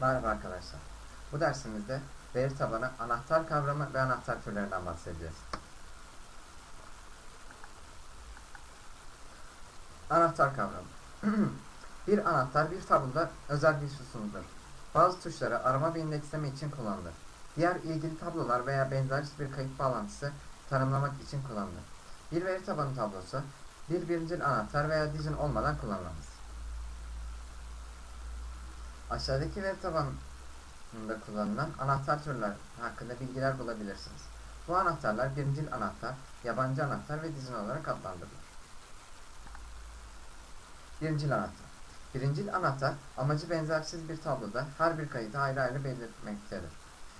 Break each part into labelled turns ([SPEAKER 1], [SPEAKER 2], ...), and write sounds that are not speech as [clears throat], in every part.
[SPEAKER 1] Merhaba arkadaşlar. Bu dersimizde veri tabanı, anahtar kavramı ve anahtar türlerinden bahsedeceğiz. Anahtar kavramı. [clears throat] bir anahtar bir tabloda özel bir sütundur. Bazı tuşları arama ve indeksleme için kullanılır. Diğer ilgili tablolar veya benzersiz bir kayıt bağlantısı tanımlamak için kullanılır. Bir veri tabanı tablosu bir birincil anahtar veya dizin olmadan kullanılamaz. Aşağıdaki veri tabanında kullanılan anahtar türler hakkında bilgiler bulabilirsiniz. Bu anahtarlar birincil anahtar, yabancı anahtar ve dizin olarak adlandırılır. Birincil anahtar. Birincil anahtar amacı benzersiz bir tabloda her bir kayıtı ayrı ayrı belirtmektedir.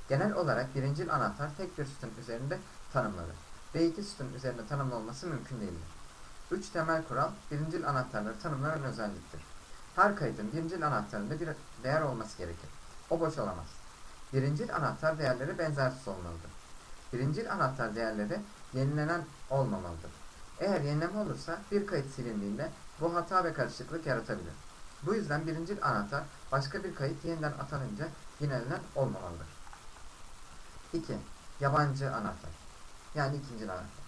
[SPEAKER 1] Genel olarak birincil anahtar tek bir sütun üzerinde tanımlanır ve iki sütun üzerinde tanımlanması mümkün değildir. Üç temel kural birincil anahtarları tanımlayan özelliktir. Her kaydın birincil anahtarında bir değer olması gerekir. O boş olamaz. Birincil anahtar değerleri benzersiz olmalıdır. Birincil anahtar değerleri yenilenen olmamalıdır. Eğer yenileme olursa bir kayıt silindiğinde bu hata ve karışıklık yaratabilir. Bu yüzden birincil anahtar başka bir kayıt yeniden atanınca yinelenen olmamalıdır. 2. Yabancı anahtar. Yani ikinci anahtar.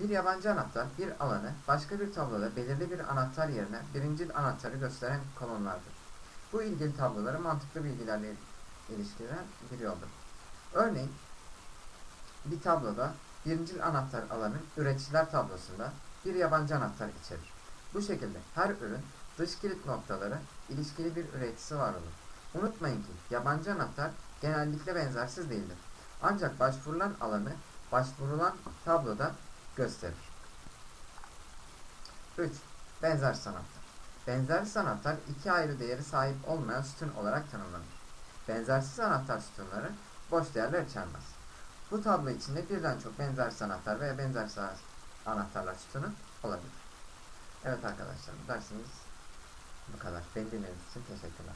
[SPEAKER 1] Bir yabancı anahtar bir alanı başka bir tabloda belirli bir anahtar yerine birincil anahtarı gösteren kolonlardır. Bu ilgili tabloları mantıklı bilgilerle ilişkilen bir yoldur. Örneğin bir tabloda birincil anahtar alanı üreticiler tablosunda bir yabancı anahtar içerir. Bu şekilde her ürün dış kilit noktaları ilişkili bir üreticisi var olur. Unutmayın ki yabancı anahtar genellikle benzersiz değildir. Ancak başvurulan alanı başvurulan tabloda gösterir. 3. Benzer sanatlar. Benzersiz anahtar iki ayrı değeri sahip olmayan sütun olarak tanımlanır. Benzersiz anahtar sütunları boş değerler içermez. Bu tablo içinde birden çok benzersiz anahtar veya benzersiz anahtarlar sütunu olabilir. Evet arkadaşlar dersimiz bu kadar. Beni dinlediğiniz için teşekkürler.